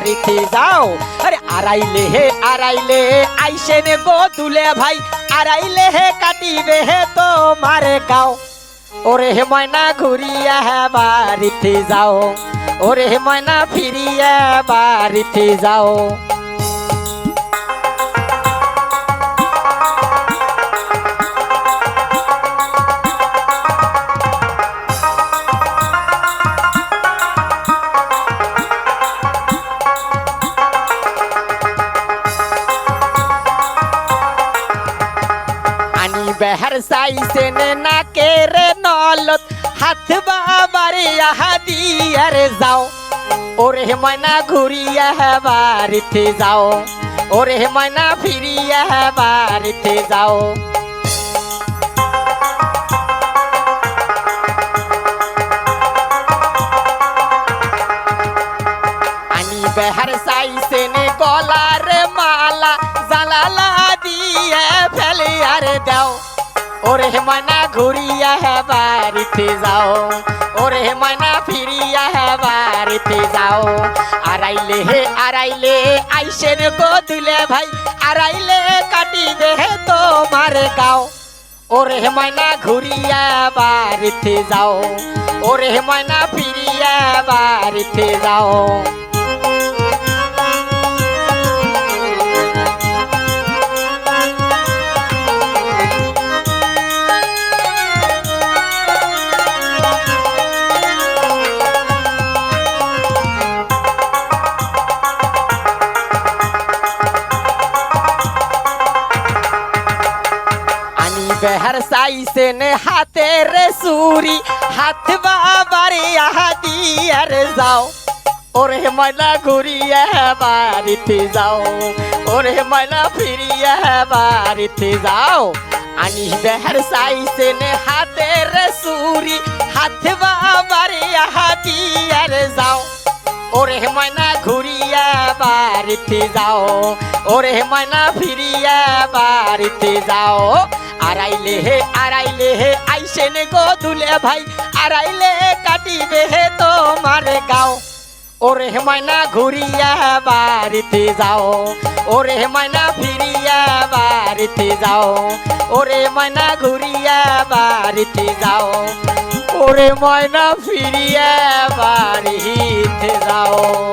বাড়িতে যাও। আরে আড়াইলে হে, আড়াইলে আইসে নে গো দুলে ভাই। আড়াইলে হে কাটিবে হে তো তোমার গাও। ওরে হে ময়না ঘুরিয়া হে বাড়িতে যাও। ওরে হে ময়না ফিরিয়া বাড়িতে যাও। বেহার সাইসে নে না কে রে নলত হাত বাবারে আহা দিয়ার যাও ওরে ময়না ঘুরিয়া বাড়িতে যাও ওরে ময়না ফিরিয়া বাড়িতে যাও আনি বেহার সাইসে নে গলার দাও ওরে ময়না, ঘুরিয়া বাড়িতে যাও। ওরে ময়না, ফিরিয়া বাড়িতে যাও। আড়াইলে হে, আড়াইলে আইসেন গো দিলে ভাই। আড়াইলে কাটিবে হে তোমার গাও। ওরে ময়না, ঘুরিয়া বাড়িতে যাও। ওরে ময়না, ফিরিয়া বাড়িতে যাও। বেহার সাইসে নে হাতে রে সুরি, হাত বাবারে আহা দিয়ার যাও। ওরে ময়লা ঘুরিয়া বাড়িতে যাও। ওরে ময়লা ফিরিয়া বাড়িতে যাও। আনি বেহার সাইসে নে হাতে রে সুরি, হাত বাবারে আহা দিয়ার যাও। ওরে ময়না ঘুরিয়া বাড়িতে যাও। ওরে ময়না ফিরিয়া বাড়িতে যাও। আড়াইলে হে আড়াইলে হে, আইসে নে গো দুলে ভাই। আড়াইলে কাটিবে হে তোমার গাও। ওরে ময়না ঘুরিয়া বাড়িতে যাও। ওরে ময়না ফিরিয়া বাড়িতে যাও। ওরে ময়না ঘুরিয়া বাড়িতে যাও। ওরে ময়না ফিরিয়া বাড়িতে যাও।